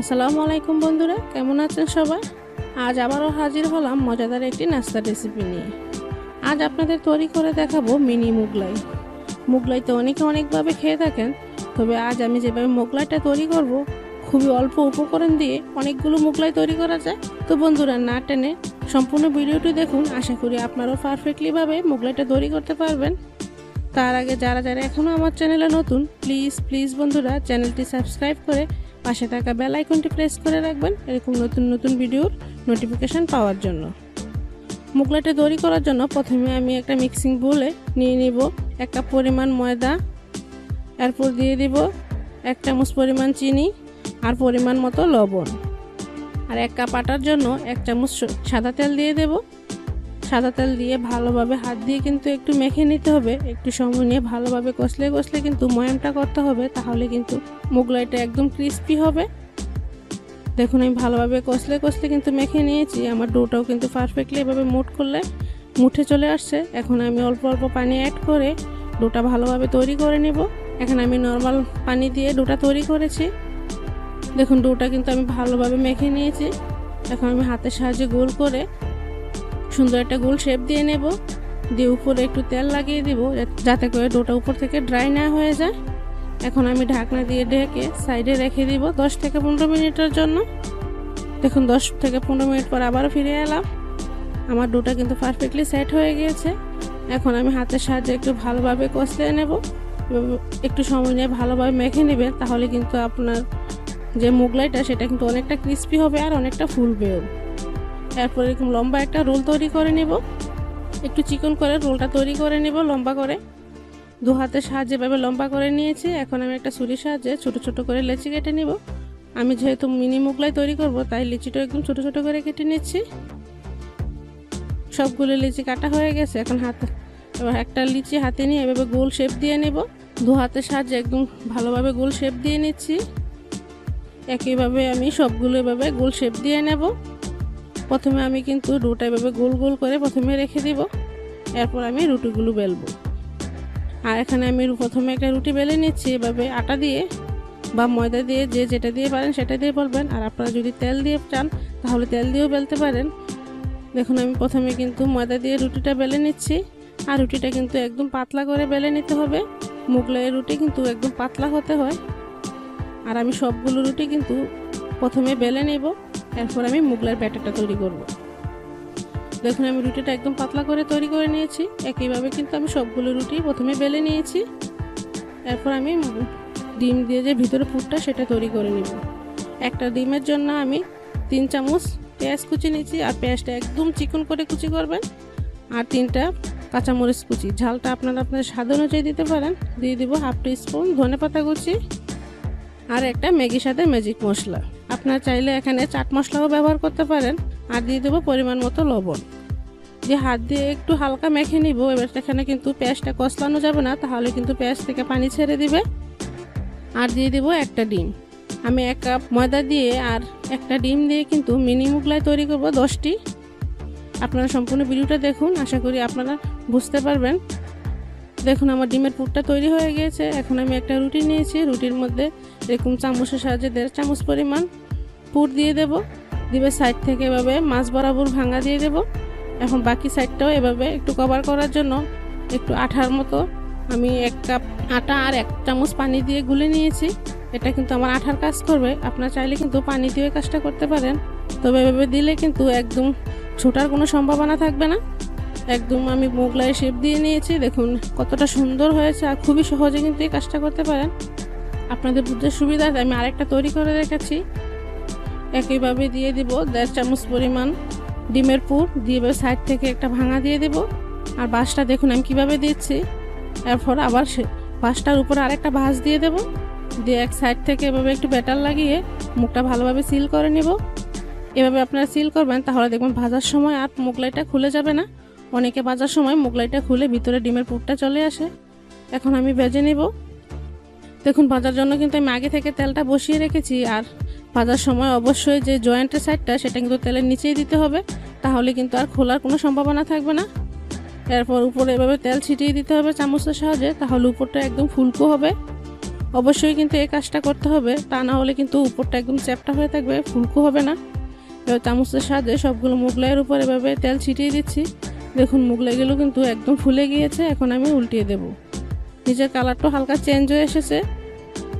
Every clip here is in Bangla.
আসসালামু আলাইকুম বন্ধুরা, কেমন আছেন সবাই? আজ আবারও হাজির হলাম মজাদার একটি নাস্তা রেসিপি নিয়ে। আজ আপনাদের তৈরি করে দেখাবো মিনি মুগলাই। মুগলাই তো অনেকে অনেকভাবে খেয়ে থাকেন, তবে আজ আমি যেভাবে মোগলাইটা তৈরি করব, খুবই অল্প উপকরণ দিয়ে অনেকগুলো মোগলাই তৈরি করা যায়। তো বন্ধুরা, না টেনে সম্পূর্ণ ভিডিওটি দেখুন, আশা করি আপনারাও পারফেক্টলিভাবে মোগলাইটা তৈরি করতে পারবেন। তার আগে যারা যারা এখনও আমার চ্যানেলে নতুন প্লিজ প্লিজ বন্ধুরা, চ্যানেলটি সাবস্ক্রাইব করে পাশে থাকা বেল আইকনটি প্রেস করে রাখবেন এরকম নতুন নতুন ভিডিওর নোটিফিকেশান পাওয়ার জন্য। মুগলাইটা তৈরি করার জন্য প্রথমে আমি একটা মিক্সিং বোলে নিয়ে নিব এক কাপ পরিমাণ ময়দা, এরপর দিয়ে দিব এক চামচ পরিমাণ চিনি আর পরিমাণ মতো লবণ। আর এক কাপ আটার জন্য এক চামচ সাদা তেল দিয়ে দেব। সাদা তেল দিয়ে ভালোভাবে হাত দিয়ে কিন্তু একটু মেখে নিতে হবে। একটু সময় নিয়ে ভালোভাবে কষলে কষলে কিন্তু ময়ামটা করতে হবে, তাহলে কিন্তু মুগলাইটা একদম ক্রিস্পি হবে। দেখুন, আমি ভালোভাবে কষলে কষলে কিন্তু মেখে নিয়েছি। আমার ডোটাও কিন্তু পারফেক্টলি এভাবে মুট করলে মুঠে চলে আসছে। এখন আমি অল্প অল্প পানি অ্যাড করে ডোটা ভালোভাবে তৈরি করে নেব। এখন আমি নর্মাল পানি দিয়ে ডোটা তৈরি করেছি। দেখুন, ডোটা কিন্তু আমি ভালোভাবে মেখে নিয়েছি। এখন আমি হাতের সাহায্যে গোল করে সুন্দর একটা গোল শেপ দিয়ে নেব। দিয়ে উপরে একটু তেল লাগিয়ে দিব যাতে করে ডোটা উপর থেকে ড্রাই না হয়ে যায়। এখন আমি ঢাকনা দিয়ে ঢেকে সাইডে রেখে দিব দশ থেকে পনেরো মিনিটের জন্য। দেখুন, দশ থেকে পনেরো মিনিট পর আবারও ফিরে এলাম। আমার ডোটা কিন্তু পারফেক্টলি সেট হয়ে গিয়েছে। এখন আমি হাতের সাহায্যে একটু ভালোভাবে কষলে নেব। একটু সময় নিয়ে ভালোভাবে মেখে নেবেন, তাহলে কিন্তু আপনার যে মুগলাইটা, সেটা কিন্তু অনেকটা ক্রিস্পি হবে আর অনেকটা ফুলবেও। এরপর এরকম লম্বা একটা রোল তৈরি করে নেব। একটু চিকন করে রোলটা তৈরি করে নেব লম্বা করে। দু হাতের সাহায্যে এভাবে লম্বা করে নিয়েছি। এখন আমি একটা ছুরির সাহায্যে ছোট ছোট করে লেচি কেটে নিব। আমি যেহেতু মিনি মুগলাই তৈরি করব, তাই লিচিটা একদম ছোট ছোট করে কেটে নিচ্ছি। সবগুলো লিচি কাটা হয়ে গেছে। এখন হাত, এবার একটা লিচি হাতে নিয়ে এভাবে গোল শেপ দিয়ে নেব। দু হাতের সাহায্যে একদম ভালোভাবে গোল শেপ দিয়ে নিচ্ছি। একইভাবে আমি সবগুলো এভাবে গোল শেপ দিয়ে নেব। প্রথমে আমি কিন্তু রুটা এভাবে গোল গোল করে প্রথমে রেখে দিব। এরপর আমি রুটিগুলো বেলবো। আর এখানে আমি প্রথমে একটা রুটি বেলে নিচ্ছি, এভাবে আটা দিয়ে বা ময়দা দিয়ে, যে যেটা দিয়ে পারেন সেটা দিয়ে বলবেন। আর আপনারা যদি তেল দিয়ে চান, তাহলে তেল দিয়েও বেলতে পারেন। দেখুন, আমি প্রথমে কিন্তু ময়দা দিয়ে রুটিটা বেলে নিচ্ছি। আর রুটিটা কিন্তু একদম পাতলা করে বেলে নিতে হবে। মুগলাইয়ের রুটি কিন্তু একদম পাতলা হতে হয়। আর আমি সবগুলো রুটি কিন্তু প্রথমে বেলে নেব। এরপর আমি মুগলার ব্যাটারটা তৈরি করব। দেখুন, আমি রুটিটা একদম পাতলা করে তৈরি করে নিয়েছি। একইভাবে কিন্তু আমি সবগুলো রুটি প্রথমে বেলে নিয়েছি। এরপর আমি ডিম দিয়ে যে ভিতরে পুরটা সেটা তৈরি করে নিব। একটা ডিমের জন্য আমি তিন চামচ পেঁয়াজ কুচি নিয়েছি, আর পেঁয়াজটা একদম চিকন করে কুচি করবেন। আর তিনটা কাঁচামরিচ কুচি। ঝালটা আপনারা আপনার স্বাদ অনুযায়ী দিতে পারেন। দিয়ে দিব হাফ টি স্পুন ধনে পাতা কুচি, আর একটা ম্যাগির সাথে ম্যাজিক মশলা। আপনারা চাইলে এখানে চাট মশলাও ব্যবহার করতে পারেন। আর দিয়ে দেবো পরিমাণ মতো লবণ। দিয়ে হাত দিয়ে একটু হালকা মেখে নিব, এবার এখানে কিন্তু পেঁয়াজটা কষলানো যাবে না, তাহলে কিন্তু পেঁয়াজ থেকে পানি ছেড়ে দিবে। আর দিয়ে দেবো একটা ডিম। আমি এক কাপ ময়দা দিয়ে আর একটা ডিম দিয়ে কিন্তু মিনি মুগলাই তৈরি করব, দশটি। আপনারা সম্পূর্ণ ভিডিওটা দেখুন, আশা করি আপনারা বুঝতে পারবেন। দেখুন, আমার ডিমের পুরটা তৈরি হয়ে গিয়েছে। এখন আমি একটা রুটি নিয়েছি, রুটির মধ্যে এরকম চামচের সাহায্যে দেড় চামচ পরিমাণ পুর দিয়ে দেব। দিবে সাইড থেকে এভাবে মাছ বরাবর ভাঙা দিয়ে দেব। এখন বাকি সাইডটাও এভাবে একটু কভার করার জন্য একটু আঠার মতো আমি এক কাপ আটা আর এক চামচ পানি দিয়ে গুলে নিয়েছি। এটা কিন্তু আমার আঠার কাজ করবে। আপনার চাইলে কিন্তু পানি দিয়ে কাজটা করতে পারেন। তবে এভাবে দিলে কিন্তু একদম ছোটার কোনো সম্ভাবনা থাকবে না। একদম আমি মোগলাই শেপ দিয়ে নিয়েছি। দেখুন কতটা সুন্দর হয়েছে আর খুবই সহজে কিন্তু এই কাজটা করতে পারেন। আপনাদের বুঝতে সুবিধাতে আমি আরেকটা তৈরি করে রেখেছি। একইভাবে দিয়ে দিব দেড় চামচ পরিমাণ ডিমের পুর, দিয়ে সাইড থেকে একটা ভাঙা দিয়ে দেব। আর বাঁশটা দেখুন আমি কীভাবে দিচ্ছি। এরপর আবার সে বাঁশটার উপরে আরেকটা ভাঁজ দিয়ে দেব। দিয়ে এক সাইড থেকে এভাবে একটু ব্যাটার লাগিয়ে মুখটা ভালোভাবে সিল করে নেব। এভাবে আপনারা সিল করবেন, তাহলে দেখবেন ভাজার সময় আর মোগলাইটা খুলে যাবে না। অনেকে ভাজার সময় মোগলাইটা খুলে ভিতরে ডিমের পুরটা চলে আসে। এখন আমি ভেজে নেব। দেখুন ভাজার জন্য কিন্তু আমি আগে থেকে তেলটা বসিয়ে রেখেছি, আর ভাজার সময় অবশ্যই যে জয়েন্টের সাইডটা সেটা কিন্তু তেলের নিচেই দিতে হবে, তাহলে কিন্তু আর খোলার কোনো সম্ভাবনা থাকবে না। এরপর উপরে এভাবে তেল ছিটিয়ে দিতে হবে চামচের সাহায্যে, তাহলে উপরটা একদম ফুলকো হবে। অবশ্যই কিন্তু এই কাজটা করতে হবে, তা না হলে কিন্তু উপরটা একদম চ্যাপটা হয়ে থাকবে, ফুলকো হবে না। এবার চামচের সাহায্যে সবগুলো মুগলাইয়ের উপর এভাবে তেল ছিটিয়ে দিচ্ছি। দেখুন, মুগলাইগুলো কিন্তু একদম ফুলে গিয়েছে, এখন আমি উল্টিয়ে দেব। নিচের কালারটা হালকা চেঞ্জ হয়ে এসেছে।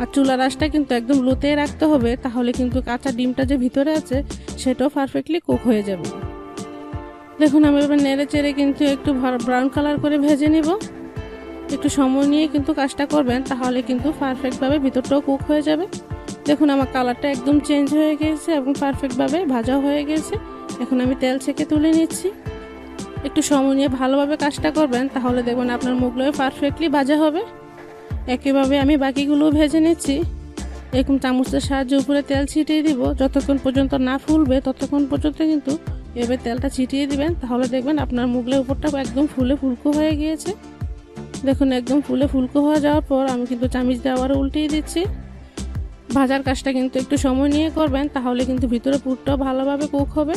আর চুলা রাসটা কিন্তু একদম লুতে রাখতে হবে, তাহলে কিন্তু কাঁচা ডিমটা যে ভিতরে আছে, সেটাও পারফেক্টলি কুক হয়ে যাবে। দেখুন, আমি এবার নেড়ে চেড়ে কিন্তু একটু ব্রাউন কালার করে ভেজে নিব। একটু সময় নিয়ে কিন্তু কাজটা করবেন, তাহলে কিন্তু পারফেক্টভাবে ভিতরটাও কুক হয়ে যাবে। দেখুন, আমার কালারটা একদম চেঞ্জ হয়ে গেছে এবং পারফেক্টভাবে ভাজা হয়ে গেছে। এখন আমি তেল ছেঁকে তুলে নিচ্ছি। একটু সময় নিয়ে ভালোভাবে কাজটা করবেন, তাহলে দেখবেন আপনার মুগগুলো পারফেক্টলি ভাজা হবে। একইভাবে আমি বাকিগুলো ভেজে নিচ্ছি। এরকম চামচের সাহায্যে উপরে তেল ছিটিয়ে দিব। যতক্ষণ পর্যন্ত না ফুলবে, ততক্ষণ পর্যন্ত কিন্তু এভাবে তেলটা ছিটিয়ে দিবেন। তাহলে দেখবেন আপনার মুগলের উপরটা একদম ফুলে ফুলকো হয়ে গিয়েছে। দেখুন, একদম ফুলে ফুলকো হয়ে যাওয়ার পর আমি কিন্তু চামিচ দিয়ে আবার উল্টিয়ে দিচ্ছি। ভাজার কাজটা কিন্তু একটু সময় নিয়ে করবেন, তাহলে কিন্তু ভিতরে পুরটাও ভালোভাবে কুক হবে।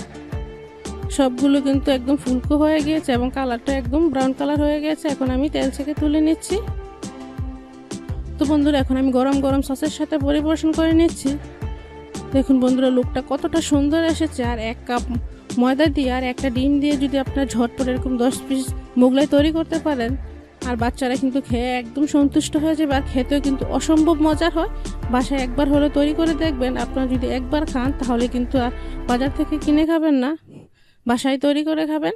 সবগুলো কিন্তু একদম ফুলকো হয়ে গিয়েছে এবং কালারটা একদম ব্রাউন কালার হয়ে গেছে এখন আমি তেল থেকে তুলে নিচ্ছি। তো বন্ধুরা, এখন আমি গরম গরম সসের সাথে পরিবেশন করে নিচ্ছি। দেখুন বন্ধুরা লুকটা কতটা সুন্দর এসেছে। আর এক কাপ ময়দা দিয়ে আর একটা ডিম দিয়ে যদি আপনার ঝটপট এরকম দশ পিস মোগলাই তৈরি করতে পারেন, আর বাচ্চারা কিন্তু খেয়ে একদম সন্তুষ্ট হয়ে যাবে। আর খেতেও কিন্তু অসম্ভব মজার হয়। বাসায় একবার হলে তৈরি করে দেখবেন। আপনারা যদি একবার খান, তাহলে কিন্তু আর বাজার থেকে কিনে খাবেন না। বাসায় তৈরি করে খাবেন?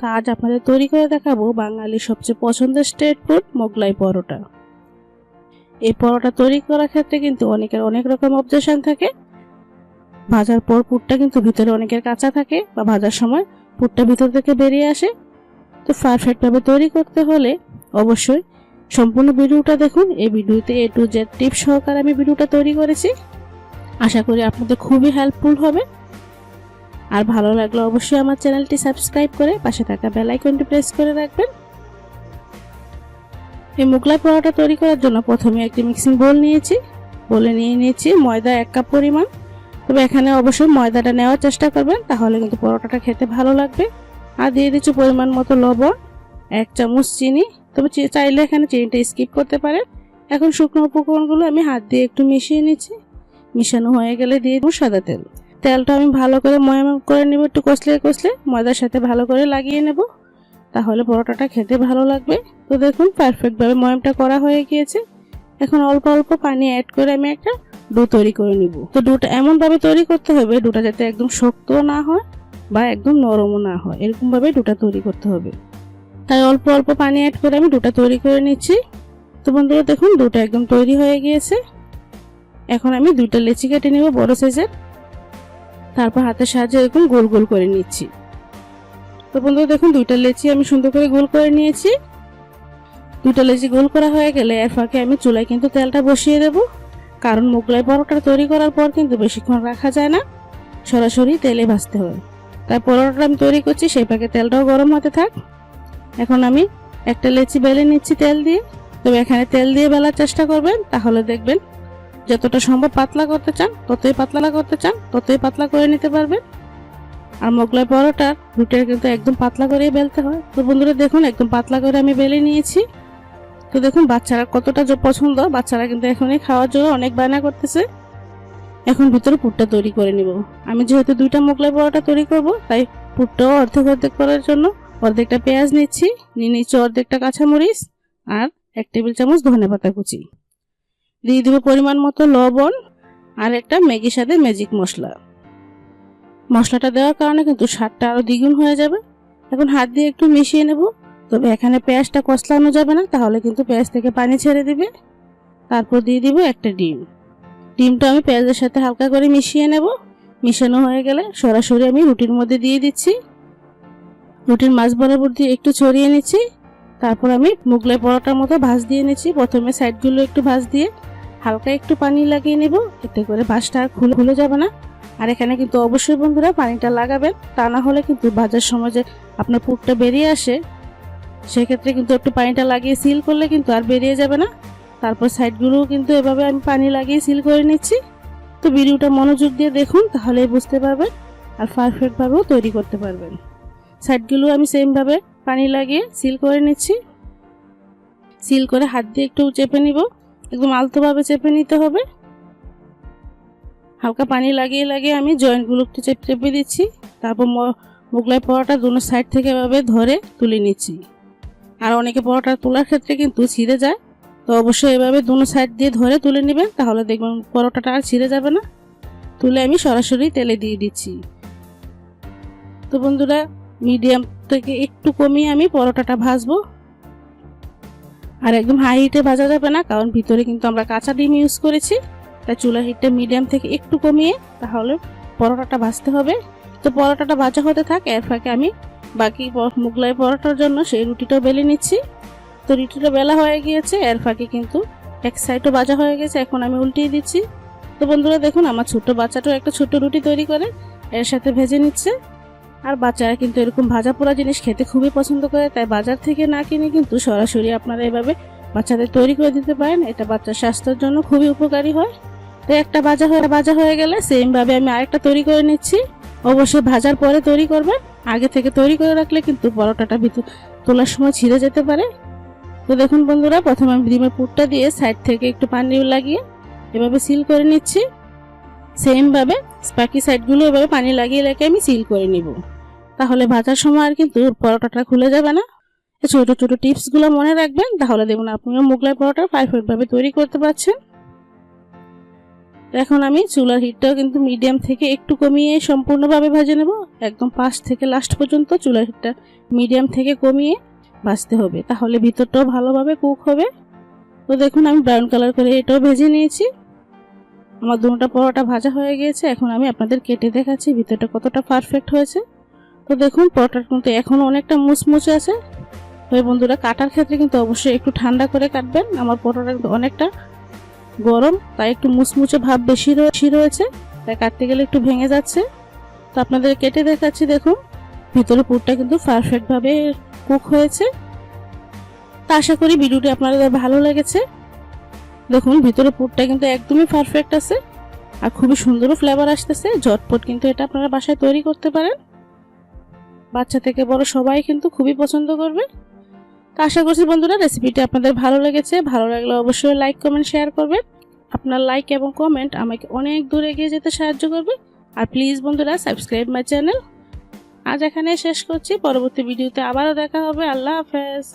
তা আজ আপনাদের তৈরি করে দেখাবো বাঙালির সবচেয়ে পছন্দের স্টেট ফুড মোগলাই পরোটা। এই পরোটা তৈরি করার ক্ষেত্রে কিন্তু অনেকের অনেক রকম অবজেশন থাকে। ভাজার পর পুরটা কিন্তু ভিতরে অনেকের কাঁচা থাকে বা ভাজার সময় পুরটা ভিতর থেকে বেরিয়ে আসে। তো পারফেক্টভাবে তৈরি করতে হলে অবশ্যই সম্পূর্ণ ভিডিওটা দেখুন। এই ভিডিওতে এ টু জেড টিপস সহকারে আমি ভিডিওটা তৈরি করেছি। আশা করি আপনাদের খুবই হেল্পফুল হবে। আর ভালো লাগলে অবশ্যই আমার চ্যানেলটি সাবস্ক্রাইব করে পাশে থাকা বেল আইকনটি প্রেস করে রাখবেন। এই মোগলাই পরোটা তৈরি করার জন্য প্রথমে একটি মিক্সিং বোল নিয়েছি। বলে নিয়ে নিয়েছি ময়দা এক কাপ পরিমাণ। তবে এখানে অবশ্যই ময়দাটা নেওয়ার চেষ্টা করবেন, তাহলে কিন্তু পরোটাটা খেতে ভালো লাগবে। আর দিয়ে দিচ্ছি পরিমাণ মতো লবণ, এক চামচ চিনি। তবে চাইলে এখানে চিনিটা স্কিপ করতে পারেন। এখন শুকনো উপকরণগুলো আমি হাত দিয়ে একটু মিশিয়ে নিচ্ছি। মিশানো হয়ে গেলে দিয়ে দেবো সাদা তেল। তেলটা আমি ভালো করে ময়াম করে নেব, একটু কষলে কষলে। ময়দার সাথে ভালো করে লাগিয়ে নেব। তাহলে পরোটাটা খেতে ভালো লাগবে। তো দেখুন পারফেক্টভাবে ময়ামটা করা হয়ে গিয়েছে। এখন অল্প অল্প পানি অ্যাড করে আমি একটা ডো তৈরি করে নিব। তো ডোটা এমনভাবে তৈরি করতে হবে, ডোটা যাতে একদম শক্ত না হয় বা একদম নরমও না হয়। এরকমভাবে ডোটা তৈরি করতে হবে। তাই অল্প অল্প পানি অ্যাড করে আমি ডোটা তৈরি করে নিচ্ছি। তো বন্ধুরা, দেখুন, ডোটা একদম তৈরি হয়ে গিয়েছে। এখন আমি দুইটা লেচি কেটে নিব বড় সাইজের তারপর হাতের সাহায্যে এরকম গোল গোল করে নিচ্ছি। তো বন্ধুরা দেখুন, দুইটা লেচি আমি সুন্দর করে গোল করে নিয়েছি। দুইটা লেচি গোল করা হয়ে গেলে এর ফাঁকে আমি চুলায় কিন্তু তেলটা বসিয়ে দেব। কারণ মোগলাই পরোটা তৈরি করার পর কিন্তু বেশিক্ষণ রাখা যায় না। সরাসরি তেলে ভাজতে হয় তাই পরোটাটা আমি তৈরি করছি, সেই পাকে তেলটাও গরম হতে থাক। এখন আমি একটা লেচি বেলে নিচ্ছি তেল দিয়ে। তবে এখানে তেল দিয়ে বেলার চেষ্টা করবেন, তাহলে দেখবেন যতটা সম্ভব পাতলা করতে চান, ততই পাতলা করতে চান, ততই পাতলা করে নিতে পারবেন। আর মোগলাই পরোটার রুটির কিন্তু একদম পাতলা করেই বেলতে হয়। তো বন্ধুরা দেখুন, একদম পাতলা করে আমি বেলে নিয়েছি। তো দেখুন, বাচ্চারা কতটা পছন্দ, বাচ্চারা কিন্তু এখনই খাওয়ার জন্য অনেক বায়না করতেছে। এখন ভিতরে পুরটা তৈরি করে নিব। আমি যেহেতু দুইটা মোগলাই পরোটা তৈরি করব, তাই পুরটাও অর্ধেক অর্ধেক করার জন্য অর্ধেকটা পেঁয়াজ নিচ্ছি, নিয়ে নিচ্ছি অর্ধেকটা কাঁচামরিচ আর এক টেবিল চামচ ধনে পাতা কুচি। দিয়ে দেবো পরিমাণ মতো লবণ আর একটা ম্যাগির সাথে ম্যাজিক মশলা। মশলাটা দেওয়ার কারণে কিন্তু স্বাদটা আরও দ্বিগুণ হয়ে যাবে। এখন হাত দিয়ে একটু মিশিয়ে নেব। তবে এখানে পেঁয়াজটা কষলানো যাবে না, তাহলে কিন্তু পেঁয়াজ থেকে পানি ছেড়ে দিবে। তারপর দিয়ে দিব একটা ডিম। ডিমটা আমি পেঁয়াজের সাথে হালকা করে মিশিয়ে নেব। মিশানো হয়ে গেলে সরাসরি আমি রুটির মধ্যে দিয়ে দিচ্ছি। রুটির মাছ বরাবর দিয়ে একটু ছড়িয়ে নিচ্ছি। তারপর আমি মুগলাই পরোটার মতো ভাজ দিয়ে নিচ্ছি প্রথমে সাইডগুলো একটু ভাজ দিয়ে হালকা একটু পানি লাগিয়ে নেব। এতে করে ভাজটা আর খুলে খুলে যাবে না। আর এখানে কিন্তু অবশ্যই বন্ধুরা পানিটা লাগাবেন। তা না হলে কিন্তু ভাজার সময় যে আপনার পুরটা বেরিয়ে আসে, সেক্ষেত্রে কিন্তু একটু পানিটা লাগিয়ে সিল করলে কিন্তু আর বেরিয়ে যাবে না। তারপর সাইডগুলোও কিন্তু এভাবে আমি পানি লাগিয়ে সিল করে নিচ্ছি। তো ভিডিওটা মনোযোগ দিয়ে দেখুন, তাহলেই বুঝতে পারবেন আর পারফেক্টভাবেও তৈরি করতে পারবেন। সাইডগুলো আমি সেমভাবে পানি লাগিয়ে সিল করে নিচ্ছি। সিল করে হাত দিয়ে একটু চেপে নিব। একদম আলতোভাবে চেপে নিতে হবে। হালকা পানি লাগিয়ে লাগিয়ে আমি জয়েন্টগুলো একটু চেপে চেপে দিচ্ছি। তারপর মোগলাই পরোটা দুনো সাইড থেকে এভাবে ধরে তুলে নিচ্ছি। আর অনেকে পরোটা তোলার ক্ষেত্রে কিন্তু ছিঁড়ে যায়। তো অবশ্যই এভাবে দুনো সাইড দিয়ে ধরে তুলে নেবেন, তাহলে দেখবেন পরোটাটা আর ছিঁড়ে যাবে না। তুলে আমি সরাসরি তেলে দিয়ে দিচ্ছি। তো বন্ধুরা মিডিয়াম থেকে একটু কমিয়ে আমি পরোটাটা ভাজবো। আর একদম হাই হিটে ভাজা যাবে না, কারণ ভিতরে কিন্তু আমরা কাঁচা ডিম ইউজ করেছি। তাই চুলা হিটটা মিডিয়াম থেকে একটু কমিয়ে তাহলে পরোটাটা ভাজতে হবে। তো পরোটাটা ভাজা হতে থাক, এর ফাঁকে আমি বাকি মোগলাই পরোটার জন্য সেই রুটিটাও বেলে নিচ্ছি। তো রুটিটা বেলা হয়ে গিয়েছে, এর ফাঁকে কিন্তু এক সাইডও ভাজা হয়ে গেছে, এখন আমি উল্টিয়ে দিচ্ছি। তো বন্ধুরা দেখুন, আমার ছোট বাচ্চাটাও একটা ছোট রুটি তৈরি করে, এর সাথে ভেজে নিচ্ছে। আর বাচ্চারা কিন্তু এরকম ভাজা পোড়া জিনিস খেতে খুবই পছন্দ করে, তাই বাজার থেকে না কিনে কিন্তু সরাসরি আপনারা এভাবে বাচ্চাদের তৈরি করে দিতে পারেন। এটা বাচ্চার স্বাস্থ্যের জন্য খুবই উপকারী হয়। তো একটা ভাজা হয়ে ভাজা হয়ে গেলে সেমভাবে আমি আরেকটা তৈরি করে নিচ্ছি। অবশ্যই ভাজার পরে তৈরি করবেন। আগে থেকে তৈরি করে রাখলে কিন্তু পরোটাটা ভিতর তোলার সময় ছিঁড়ে যেতে পারে। তো দেখুন বন্ধুরা, প্রথমে আমি ডিমের পুরটা দিয়ে সাইড থেকে একটু পানি লাগিয়ে এভাবে সিল করে নিচ্ছি। সেমভাবে বাকি সাইডগুলো এভাবে পানি লাগিয়ে রেখে আমি সিল করে নিব। তাহলে ভাজার সময় আর কিন্তু পরোটাটা খুলে যাবে না। এই ছোট ছোট টিপসগুলো মনে রাখবেন, তাহলে দেখুন আপনিও মোগলাই পরোটা পারফেক্ট ভাবে তৈরি করতে পারছেন। এখন আমি চুলার হিটটাও কিন্তু মিডিয়াম থেকে একটু কমিয়ে সম্পূর্ণভাবে ভেজে নেব। একদম পাশ থেকে লাস্ট পর্যন্ত চুলার হিটটা মিডিয়াম থেকে কমিয়ে ভাজতে হবে। তাহলে ভিতরটাও ভালোভাবে কুক হবে। তো দেখুন আমি ব্রাউন কালার করে এটাও ভেজে নিয়েছি। আমার দুটা পরোটা ভাজা হয়ে গিয়েছে। এখন আমি আপনাদের কেটে দেখাচ্ছি ভিতরটা কতটা পারফেক্ট হয়েছে। তো দেখুন, পরোটার কিন্তু এখনও অনেকটা মুচমুচে আছে। ওই বন্ধুরা কাটার ক্ষেত্রে কিন্তু অবশ্যই একটু ঠান্ডা করে কাটবেন। আমার পরোটা কিন্তু অনেকটা গরম, তাই একটু মুচমুচে ভাব বেশি রয়েছে। তাই কাটতে গেলে একটু ভেঙে যাচ্ছে। তো আপনাদের কেটে দেখাচ্ছি, দেখুন। ভিতরে পুরটা কিন্তু পারফেক্টভাবে কুক হয়েছে। তা আশা করি ভিডিওটি আপনাদের ভালো লেগেছে। দেখুন, ভিতরে পুরটা কিন্তু একদমই পারফেক্ট আছে। আর খুবই সুন্দরও ফ্লেভার আসতেছে। ঝটপট কিন্তু এটা আপনারা বাসায় তৈরি করতে পারেন। বাচ্চা থেকে বড় সবাই কিন্তু খুবই পছন্দ করবে। তো আশা করছি বন্ধুরা রেসিপিটি আপনাদের ভালো লেগেছে। ভালো লাগলে অবশ্যই লাইক কমেন্ট শেয়ার করবেন। আপনার লাইক এবং কমেন্ট আমাকে অনেক দূর এগিয়ে যেতে সাহায্য করবে। আর প্লিজ বন্ধুরা সাবস্ক্রাইব মাই চ্যানেল আজ এখানে শেষ করছি। পরবর্তী ভিডিওতে আবারও দেখা হবে। আল্লাহ হাফেজ।